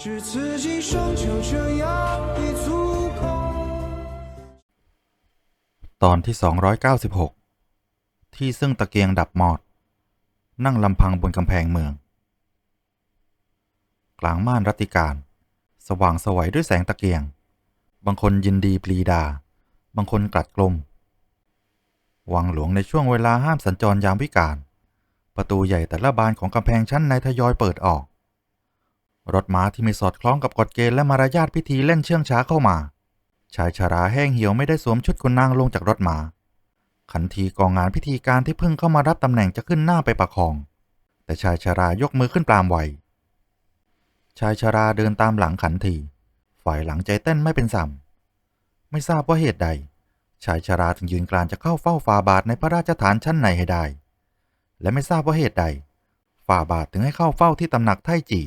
知自己终究这样已足够。 ตอนที่ 296 ที่ซึ่งตะเกียงดับมอด นั่งลำพังบนกำแพงเมือง กลางม่านรัตติการ สว่างสวัยด้วยแสงตะเกียง บางคนยินดีปรีดา บางคนกลัดกลม วังหลวงในช่วงเวลาห้ามสัญจรยามวิกาล ประตูใหญ่แต่ละบานของกำแพงชั้นในทยอยเปิดออก รถม้าที่ไม่สอดคล้องกับกฎเกณฑ์และมารยาทพิธีเล่นเชื่องช้าเข้ามา ชายชาราแห้งเหี่ยวไม่ได้สวมชุดคุณนางลงจากรถมาขันทีกองงานพิธีการที่เพิ่งเข้ามารับตำแหน่งจะขึ้นหน้าไปประคอง แต่ชายชารายกมือขึ้นปรามไวชายชาราเดินตามหลังขันที ฝ่ายหลังใจเต้นไม่เป็นสัมไม่ทราบว่าเหตุใด ชายชาราถึงยืนกลานจะเข้าเฝ้าฝ่าบาทในพระราชฐานชั้นในให้ได้ และไม่ทราบว่าเหตุใด ฝ่าบาทถึงให้เข้าเฝ้าที่ตำหนักไทจี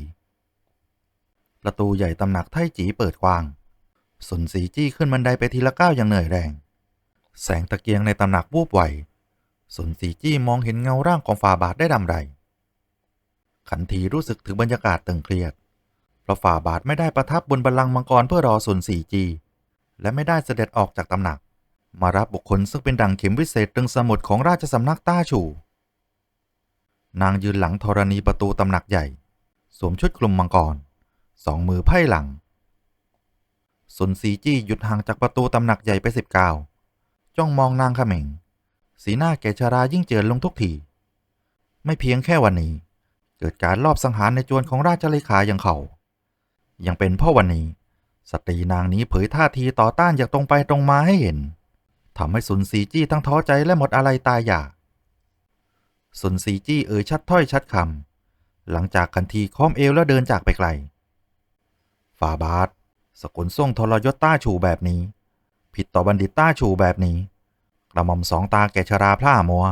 ประตูใหญ่ตำหนักไทจีเปิดกว้างสุนสีจี้ขึ้นบันไดไปทีละก้าวอย่างเหนื่อยแรง แสงตะเกียงในตำหนักวูบไหวสุนสีจี้มองเห็นเงาร่างของฝ่าบาทได้ดำไร ขันทีรู้สึกถึงบรรยากาศตึงเครียด เพราะฝ่าบาทไม่ได้ประทับบนบัลลังก์มังกรเพื่อรอสุนสีจี และไม่ได้เสด็จออกจากตำหนัก มารับบุคคลซึ่งเป็นดังเข็มวิเศษตรึงสมุดของราชสำนักต้าชูนางยืนหลังธรณีประตูตำหนักใหญ่ สวมชุดคลุมมังกร สองมือไพ่หลังสุนซีจี้หยุดห่างจากประตูตำหนักใหญ่ไปสิบก้าวจ้องมองนางเขม็งสีหน้าแกชารายิ่งเจือนลงทุกที ไม่เพียงแค่วันนี้ เกิดการลอบสังหารในจวนของราชเลขาอย่างเขา ยังเป็นเพราะวันนี้ สตรีนางนี้เผยท่าทีต่อต้านอย่างตรงไปตรงมาให้เห็นทำให้สุนซีจี้ทั้งท้อใจและหมดอะไรตายอยากสุนซีจี้เอ่ยชัดถ้อยชัดคำหลังจากคันทีค้อมเอวแล้วเดินจากไปไกลาบาทสกุลส่งทรยศต้าชูแบบนี้ ผิดต่อบัณฑิตต้าชูแบบนี้ กระหม่อมสองตาแก่ชราพร่ามัว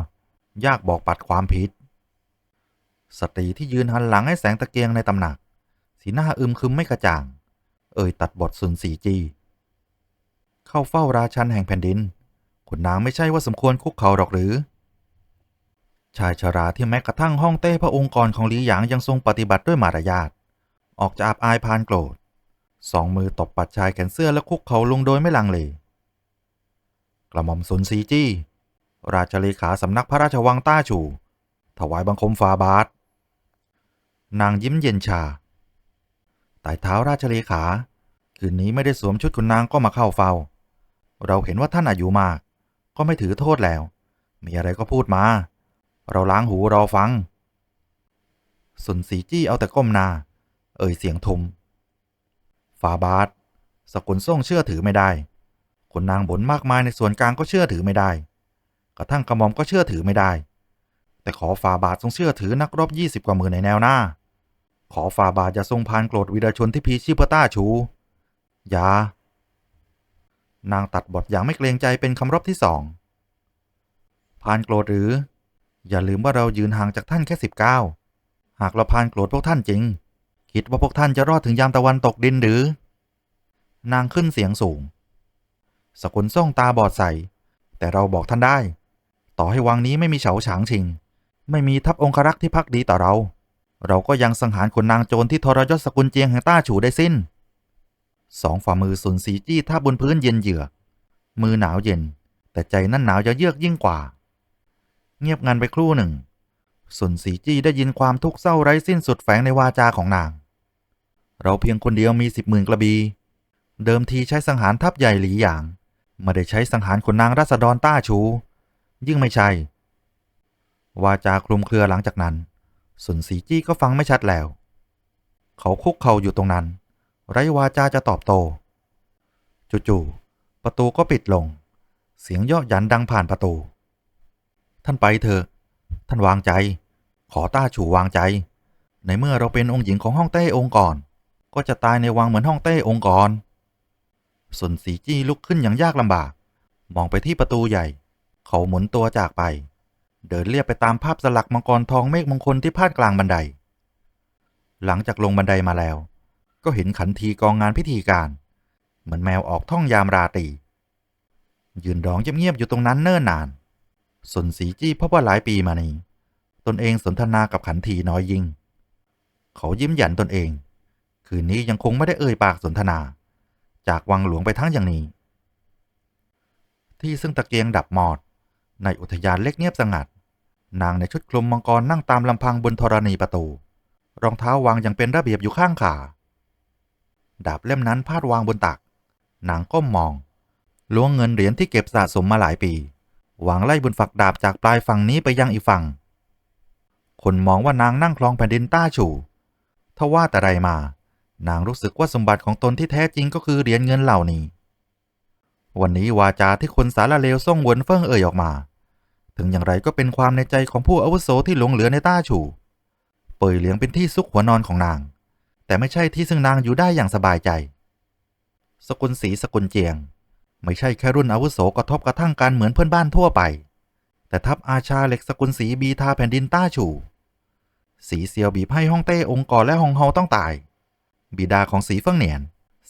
ยากบอกปัดความผิด สตรีที่ยืนหันหลังให้แสงตะเกียงในตำหนัก สีหน้าอึมครึมไม่กระจ่าง เอ่ยตัดบทสุนสีจี เข้าเฝ้าราชันแห่งแผ่นดินคุณนางไม่ใช่ว่าสมควรคุกเข่าหรอกหรือ ชายชราที่แม้กระทั่งห้องเต้พระองค์กรของหลีหยางยังทรงปฏิบัติด้วยมารยาทออกจะอับอายพานโกรธ สองมือตบปัดชายแขนเสื้อและคุกเข่าลงโดยไม่ลังเล กระหม่อมสุนซีจี้ ราชเลขาสำนักพระราชวังต้าชูถวายบังคมฟาบาทนางยิ้มเย็นชาไต่เท้าราชเลขา คืนนี้ไม่ได้สวมชุดคุณนางก็มาเข้าเฝ้า เราเห็นว่าท่านอายุมาก ก็ไม่ถือโทษแล้ว มีอะไรก็พูดมา เราล้างหูรอฟัง สุนสีจี้เอาแต่ก้มหน้า เอ่ยเสียงทุม ฝาบาทสกุลส่งเชื่อถือไม่ได้คนนางบนมากมายในส่วนกลางก็เชื่อถือไม่ได้ กระทั่งกระหม่อมก็เชื่อถือไม่ได้ แต่ขอฝาบาททรงเชื่อถือนักรบยี่สิบกว่ามือในแนวหน้า ขอฝาบาทอย่าทรงพานโกรธวีรชนที่พีชีพต้าชู อย่า นางตัดบทอย่างไม่เกรงใจเป็นคำรบที่สอง พานโกรธหรือ อย่าลืมว่าเรายืนห่างจากท่านแค่สิบเก้าหากเราพานโกรธพวกท่านจริง คิดว่าพวกท่านจะรอดถึงยามตะวันตกดินหรือ นางขึ้นเสียงสูง สกุลส่งตาบอดใสแต่เราบอกท่านได้ ต่อให้วังนี้ไม่มีเฉาฉางชิง ไม่มีทัพองครักษ์ที่พักดีต่อเรา เราก็ยังสังหารคนนางโจรที่ทรยศสกุลเจียงแห่งต้าฉูได้สิ้น สองฝ่ามือสุนสีจี้ท่าบบนพื้นเย็นเยือกมือหนาวเย็น แต่ใจนั่นหนาวจะเยือกยิ่งกว่า เงียบงันไปครู่หนึ่งสุนสีจี้ได้ยินความทุกข์เศร้าไร้สิ้นสุดแฝงในวาจาของนาง เราเพียงคนเดียวมีสิบหมื่นกระบีเดิมทีใช้สังหารทัพใหญ่หลีหยางไม่ได้ใช้สังหารคนนางรัษฎรต้าชู ยิ่งไม่ใช่ วาจาคลุมเครือหลังจากนั้น สุนสีจี้ก็ฟังไม่ชัดแล้ว เขาคุกเข่าอยู่ตรงนั้น ไรวาจาจะตอบโตจู่ๆประตูก็ปิดลง เสียงเยาะยันดังผ่านประตู ท่านไปเถอะ ท่านวางใจ ขอต้าฉูวางใจ ในเมื่อเราเป็นองค์หญิงของห้องเต้องค์ก่อน ก็จะตายในวังเหมือนห้องเต้องค์ก่อนสุนสีจี้ลุกขึ้นอย่างยากลำบาก มองไปที่ประตูใหญ่ เขาหมุนตัวจากไป เดินเลียบไปตามภาพสลักมังกรทองเมฆมงคลที่พาดกลางบันได หลังจากลงบันไดมาแล้ว ก็เห็นขันทีกองงานพิธีการ เหมือนแมวออกท่องยามราตรียืนร้องเงียบๆอยู่ตรงนั้นเนิ่นนานสนสีจี้พบว่าหลายปีมานี้ ตนเองสนทนากับขันทีน้อยยิ่ง เขายิ้มหยันตนเอง คืนนี้ยังคงไม่ได้เอ่ยปากสนทนา จากวังหลวงไปทั้งอย่างนี้ ที่ซึ่งตะเกียงดับหมอด ในอุทยานเล็กเงียบสงัด นางในชุดคลุมมังกรนั่งตามลำพังบนธรณีประตู รองเท้าวางอย่างเป็นระเบียบอยู่ข้างขาดาบเล่มนั้นพาดวางบนตัก นางก้มมองล้วงเงินเหรียญที่เก็บสะสมมาหลายปีวางไล่บนฝักดาบจากปลายฝั่งนี้ไปยังอีกฝั่ง คนมองว่านางนั่งคลองแผ่นดินต้าฉู่ทว่าแต่ไรมา นางรู้สึกว่าสมบัติของตนที่แท้จริงก็คือเหรียญเงินเหล่านี้ วันนี้วาจาที่คนสารเลวส่งวนเฟิ่งเอ่ยออกมา ถึงอย่างไรก็เป็นความในใจของผู้อาวุโสที่หลงเหลือในต้าฉู่เปยเหลียงเป็นที่ซุกหัวนอนของนาง แต่ไม่ใช่ที่ซึ่งนางอยู่ได้อย่างสบายใจ สกุลศรีสกุลเจียง ไม่ใช่แค่รุ่นอาวุโสกระทบกระทั่งกันเหมือนเพื่อนบ้านทั่วไป แต่ทัพอาชาเหล็กสกุลศรีบีทาแผ่นดินต้าฉู่สีเซียวบีบให้ฮ่องเต้องค์กรและฮองเฮาต้องตาย บิดาของสีเฟิงเหนียน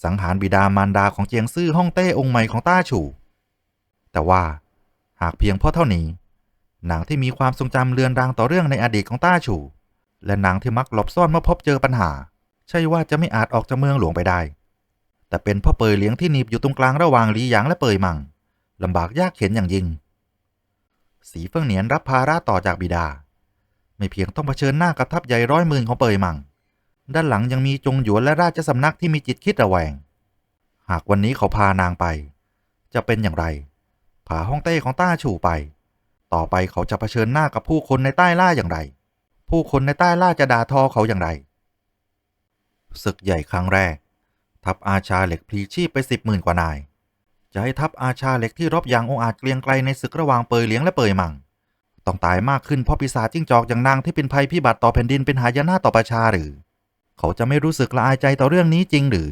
สังหารบิดามารดาของเจียงซื่อฮ่องเต้องค์ใหม่ของต้าฉู่แต่ว่าหากเพียงเพราะเท่านี้ นางที่มีความทรงจำเลือนรางต่อเรื่องในอดีตของต้าฉู่และนางที่มักหลบซ่อนเมื่อพบเจอปัญหา ใช่ว่าจะไม่อาจออกจากเมืองหลวงไปได้ แต่เป็นพ่อเปยเลี้ยงที่หนีบอยู่ตรงกลางระหว่างหลีหยางและเปยมังลำบากยากเข็นอย่างยิ่ง สีเฟิงเหนียนรับภาระต่อจากบิดา ไม่เพียงต้องเผชิญหน้ากับทัพใหญ่ร้อยหมื่นของเปยมัง ด้านหลังยังมีจงหยวนและราชสำนักที่มีจิตคิดระแวง หากวันนี้เขาพานางไป จะเป็นอย่างไร ผาห้องเต้ของต้าฉู่ไป ต่อไปเขาจะเผชิญหน้ากับผู้คนในใต้ล่าอย่างไร ผู้คนในใต้ล่าจะด่าทอเขาอย่างไร ศึกใหญ่ครั้งแรก ทัพอาชาเหล็กพลีชีพไปสิบหมื่นกว่านาย จะให้ทัพอาชาเหล็กที่รบอย่างองอาจเกรียงไกลในศึกระหว่างเปยเลียงและเปยมังต้องตายมากขึ้นเพราะปีศาจจิ้งจอกอย่างนางที่เป็นภัยพิบัติต่อแผ่นดินเป็นหายนะต่อประชาหรือ เขาจะไม่รู้สึกละอายใจต่อเรื่องนี้จริงหรือ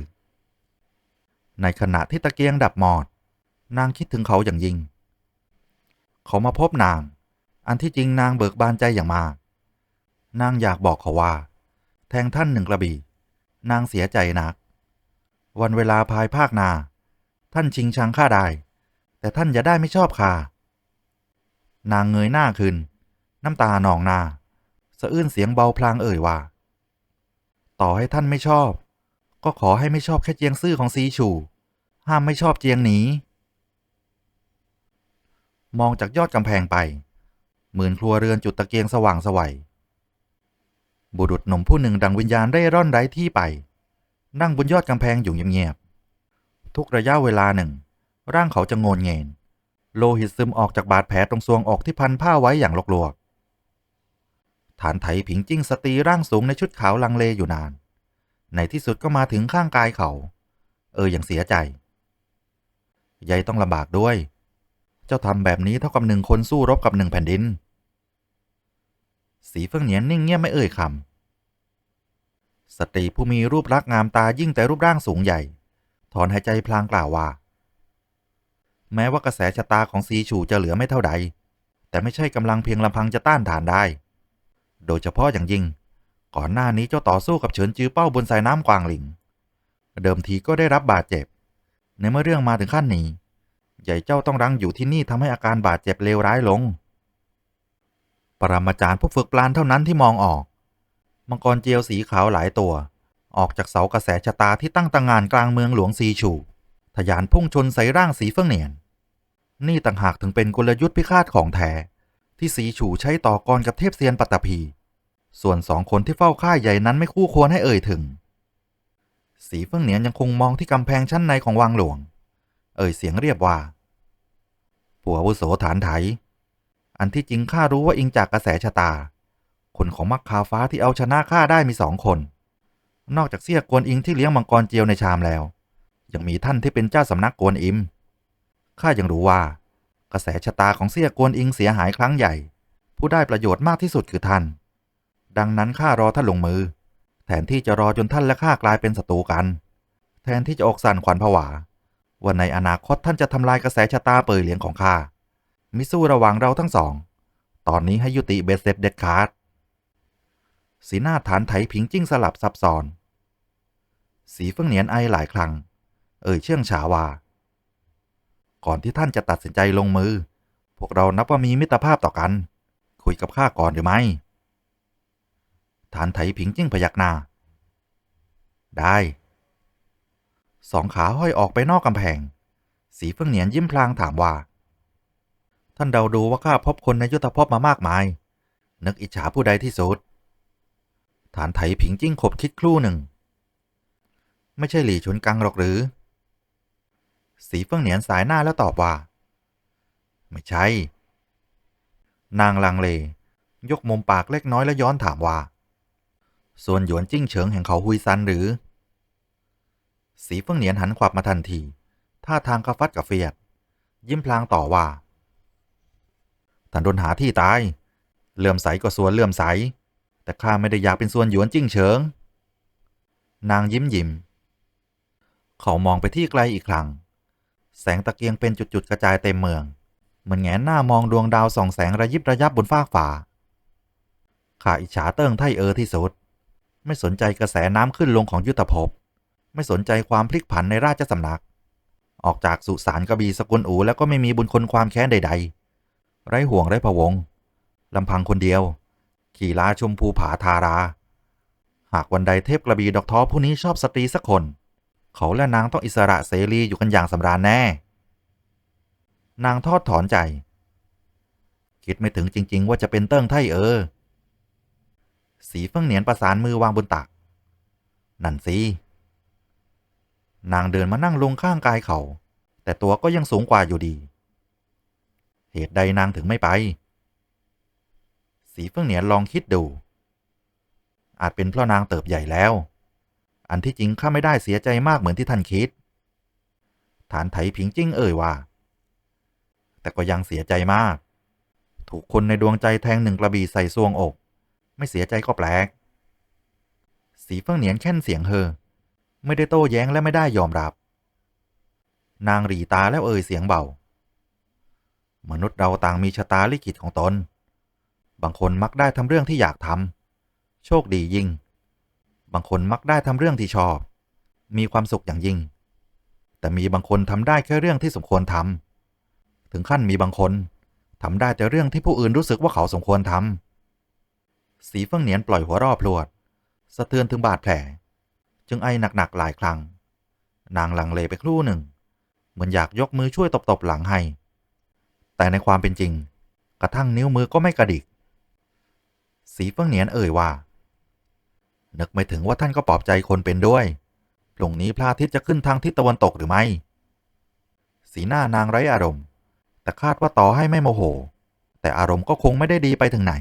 ในขณะที่ตะเกียงดับหมอด นางคิดถึงเขาอย่างยิ่ง เขามาพบนาง อันที่จริงนางเบิกบานใจอย่างมาก นางอยากบอกเขาว่า แทงท่านหนึ่งกระบี่ นางเสียใจนัก วันเวลาภายภาคนา ท่านชิงชังข้าได้ แต่ท่านอย่าได้ไม่ชอบข้านางเงยหน้าขึ้น น้ำตาหนองหน้าสะอื้นเสียงเบาพลางเอ่ยว่า ต่อให้ท่านไม่ชอบ ก็ขอให้ไม่ชอบแค่เจียงซื่อของซีฉูห้ามไม่ชอบเจียงหนีมองจากยอดกำแพงไป หมื่นครัวเรือนจุดตะเกียงสว่างสวัยบุรุษหนุ่มผู้หนึ่งดังวิญญาณเร่ร่อนไร้ที่ไป นั่งบนยอดกำแพงอยู่เงียบๆทุกระยะเวลาหนึ่ง ร่างเขาจะโงนเงน โลหิตซึมออกจากบาดแผลตรงซวงอกที่พันผ้าไว้อย่างลวก ฐานไถผิงจิ้งสตรีร่างสูงในชุดขาวลังเลอยู่นาน ในที่สุดก็มาถึงข้างกายเขา เอออย่างเสียใจ ยายต้องลำบากด้วย เจ้าทำแบบนี้เท่ากับหนึ่งคนสู้รบกับหนึ่งแผ่นดิน สีเฟิงเหนียนนิ่งเงียบไม่เอ่ยคำสตรีผู้มีรูปลักษณ์งามตายิ่งแต่รูปร่างสูงใหญ่ ถอนหายใจพลางกล่าวว่า แม้ว่ากระแสชะตาของซีฉูจะเหลือไม่เท่าใด แต่ไม่ใช่กำลังเพียงลำพังจะต้านทานได้ โดยเฉพาะอย่างยิ่ง ก่อนหน้านี้เจ้าต่อสู้กับเฉินจือเป้าบนสายน้ำกวางหลิง เดิมทีก็ได้รับบาดเจ็บ ในเมื่อเรื่องมาถึงขั้นนี้ ใหญ่เจ้าต้องรั้งอยู่ที่นี่ทำให้อาการบาดเจ็บเลวร้ายลง ปรมาจารย์ผู้ฝึกปลานเท่านั้นที่มองออก มังกรเจียวสีขาวหลายตัว ออกจากเสากระแสชะตาที่ตั้งต่างงานกลางเมืองหลวงซีชูทะยานพุ่งชนใส่ร่างสีเฟื่องเหนียน นี่ต่างหากถึงเป็นกลยุทธ์พิฆาตของแท้ ที่สีฉูใช้ต่อกรกับเทพเซียนปัตตภี ส่วนสองคนที่เฝ้าค่ายใหญ่นั้นไม่คู่ควรให้เอ่ยถึง สีเฟื่องเหนียนยังคงมองที่กำแพงชั้นในของวังหลวง เอ่ยเสียงเรียบว่า ผัววุโสฐานไถ อันที่จริงข้ารู้ว่าอิงจากกระแสชะตา คนของมักคาฟ้าที่เอาชนะข้าได้มีสองคน นอกจากเสี้ยกวนอิงที่เลี้ยงมังกรเจียวในชามแล้ว ยังมีท่านที่เป็นเจ้าสำนักกวนอิมข้ายังรู้ว่า กระแสชะตาของเสี้ยกวนอิงเสียหายครั้งใหญ่ ผู้ได้ประโยชน์มากที่สุดคือท่าน ดังนั้นข้ารอท่านลงมือ แทนที่จะรอจนท่านและข้ากลายเป็นศัตรูกัน แทนที่จะอกสั่นขวัญผวาว่าในอนาคตท่านจะทำลายกระแสชะตาเปยเหลียงของข้ามิสู้ระหว่างเราทั้งสอง ตอนนี้ให้ยุติเบ็ดเสร็จเด็ดขาดสีหน้าฐานไถผิงจิ้งสลับซับซ้อน สีเฟื่องเหนียนไอหลายครั้ง เอ่ยเชื่องฉาว่า ก่อนที่ท่านจะตัดสินใจลงมือ พวกเรานับว่ามีมิตรภาพต่อกัน คุยกับข้าก่อนหรือไม่ ฐานไถผิงจิ้งพยักหน้า ได้ สองขาห้อยออกไปนอกกำแพง สีเฟื่องเหนียนยิ้มพลางถามว่า ท่านเดาดูว่าข้าพบคนในยุทธภพมามากมาย นึกอิจฉาผู้ใดที่สุด ฐานไถผิงจิ้งขบคิดครู่หนึ่ง ไม่ใช่หลี่ฉุนกังหรอกหรือ สีเฟื่องเหนียนสายหน้าแล้วตอบว่า ไม่ใช่ นางลังเล ยกมุมปากเล็กน้อยแล้วย้อนถามว่า ส่วนหยวนจิ้งเฉิงแห่งเขาฮุยซันหรือ สีเฟื่องเหนียนหันขวับมาทันทีท่าทางกระฟัดกระเฟียด ยิ้มพลางต่อว่าท่านโดนหาที่ตายเลื่อมใสก็ส่วนเลื่อมใส แต่ข้าไม่ได้อยากเป็นส่วนหยวนจิ้งเฉิง นางยิ้มยิ้ม เขามองไปที่ไกลอีกครั้ง แสงตะเกียงเป็นจุดๆกระจายเต็มเมือง เหมือนแงนหน้ามองดวงดาวส่องแสงระยิบระยับบนฟากฟ้าข้าอิจฉาเติ้งไทเออที่สุด ไม่สนใจกระแสน้ำขึ้นลงของยุทธภพ ไม่สนใจความพลิกผันในราชสำนัก ออกจากสุสานกระบีสกุลอูแล้วก็ไม่มีบุญคนความแค้นใด ๆ ไร้ห่วงไร้พะวงลำพังคนเดียว ขี่ลาชมภูผาทารา หากวันใดเทพกระบีดอกท้อผู้นี้ชอบสตรีสักคน เขาและนางต้องอิสระเสรีอยู่กันอย่างสำราญแน่ นางทอดถอนใจ คิดไม่ถึงจริง ๆ ว่าจะเป็นเติ้งไทเออ สีเฟิ่งเหนียนประสานมือวางบนตัก นั่นสิ นางเดินมานั่งลงข้างกายเขา แต่ตัวก็ยังสูงกว่าอยู่ดี เหตุใดนางถึงไม่ไป สีเฟิ่งเหนียนลองคิดดูอาจเป็นเพราะนางเติบใหญ่แล้ว อันที่จริงข้าไม่ได้เสียใจมากเหมือนที่ท่านคิด ฐานไถผิงจิ้งเอ่ยว่า แต่ก็ยังเสียใจมาก ถูกคนในดวงใจแทงหนึ่งกระบี่ใส่ซวงอก ไม่เสียใจก็แปลก สีเฟิ่งเหนียนแค่นเสียงเฮอ ไม่ได้โต้แย้งและไม่ได้ยอมรับ นางหรีตาแล้วเอ่ยเสียงเบา มนุษย์เราต่างมีชะตาลิขิตของตน บางคนมักได้ทำเรื่องที่อยากทำ โชคดียิ่ง บางคนมักได้ทำเรื่องที่ชอบ มีความสุขอย่างยิ่ง แต่มีบางคนทำได้แค่เรื่องที่สมควรทำถึงขั้นมีบางคนทำได้แต่เรื่องที่ผู้อื่นรู้สึกว่าเขาสมควรทำสีเฟิ่งเหนียนปล่อยหัวรอบพลวด สะเทือนถึงบาดแผล จึงไอหนักๆหลายครั้ง นางลังเลไปครู่หนึ่ง เหมือนอยากยกมือช่วยตบๆหลังให้ แต่ในความเป็นจริง กระทั่งนิ้วมือก็ไม่กระดิก สีเฟิ่งเหนียนเอ่ยว่า นึกไม่ถึงว่าท่านก็ปลอบใจคนเป็นด้วยพรุ่งนี้พระอาทิตย์จะขึ้นทางทิศตะวันตกหรือไม่ สีหน้านางไร้อารมณ์ แต่คาดว่าต่อให้ไม่โมโห แต่อารมณ์ก็คงไม่ได้ดีไปถึงไหน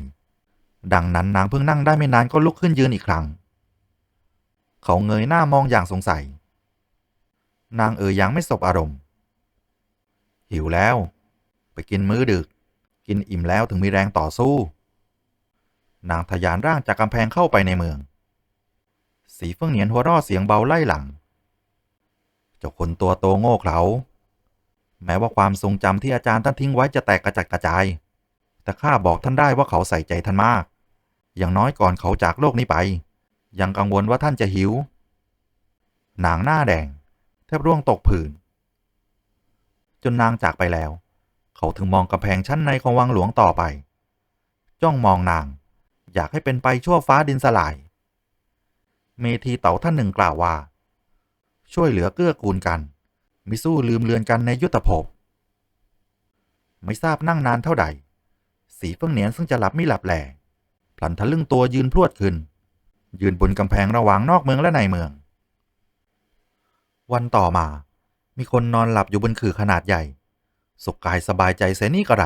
ดังนั้นนางเพิ่งนั่งได้ไม่นานก็ลุกขึ้นยืนอีกครั้ง เขาเงยหน้ามองอย่างสงสัย นางเอ่ยยังไม่สบอารมณ์ หิวแล้ว ไปกินมื้อดึก กินอิ่มแล้วถึงมีแรงต่อสู้ นางทะยานร่างจากกำแพงเข้าไปในเมือง สีเฟื่องเหนียนหัวราะเสียงเบาไล่หลัง เจ้าคนตัวโตโง่เขลาแม้ว่าความทรงจำที่อาจารย์ท่านทิ้งไว้จะแตกกระจัดกระจาย แต่ข้าบอกท่านได้ว่าเขาใส่ใจท่านมาก อย่างน้อยก่อนเขาจากโลกนี้ไป ยังกังวลว่าท่านจะหิว นางหน้าแดง แทบร่วงตกผื่น จนนางจากไปแล้ว เขาถึงมองกำแพงชั้นในของวังหลวงต่อไป จ้องมองนาง อยากให้เป็นไปชั่วฟ้าดินสลาย เมธีเต่าท่านหนึ่งกล่าวว่า ช่วยเหลือเกื้อกูลกัน มิสู้ลืมเลือนกันในยุทธภพ ไม่ทราบนั่งนานเท่าใด สีเฟิ่งเหนียนซึ่งจะหลับไม่หลับแหล่พลันทะลึ่งตัวยืนพรวดขึ้น ยืนบนกำแพงระหว่างนอกเมืองและในเมือง วันต่อมา มีคนนอนหลับอยู่บนขื่อขนาดใหญ่ สุขกายสบายใจเสนี่กระไร